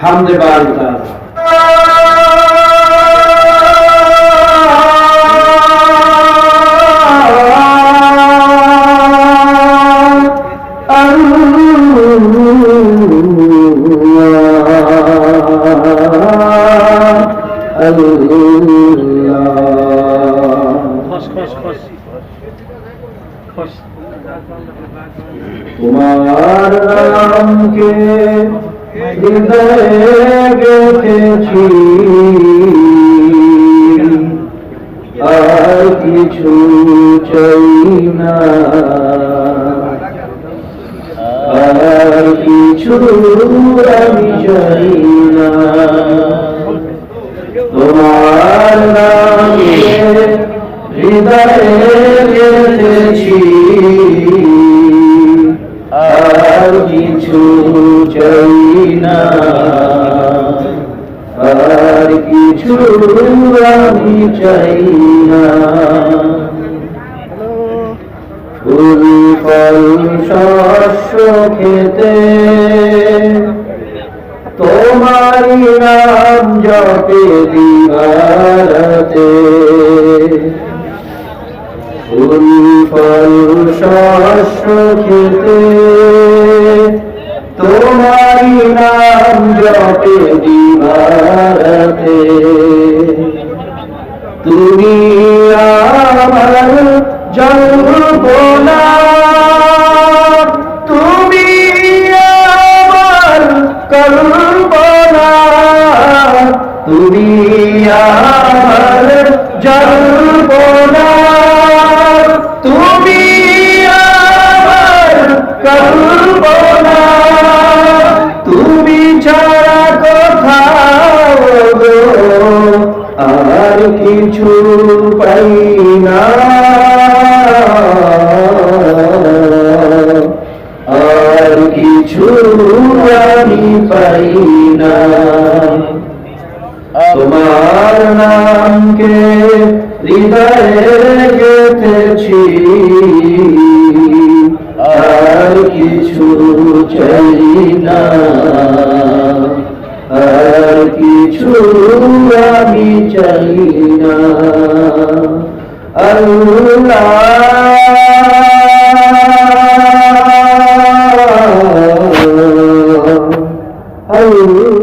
হামদে বাড়ি তোমার নামকে হৃদয়ে গেথেছি আর কিছু চাই না। আর কিছু আমি চাই না। তোমার নামে হৃদয়ে গেথেছি। আর কিছু চাই না। আর কিছু আমি চাই না। ফুল ফল শস্য খেতে তোমারি নাম জপে দিবারতে। ফুল ফল শস্য খেতে তোমারি নাম জপে দিবারতে। তুমি আমার জল্পনা তুমি আমার কল্পনা। তুমি আর কিছু আমি পাই না তোমার নামকে হৃদয়ে গেথেছি। আর কিছু চাই না আর কিছু আমি চাই না Allah Allah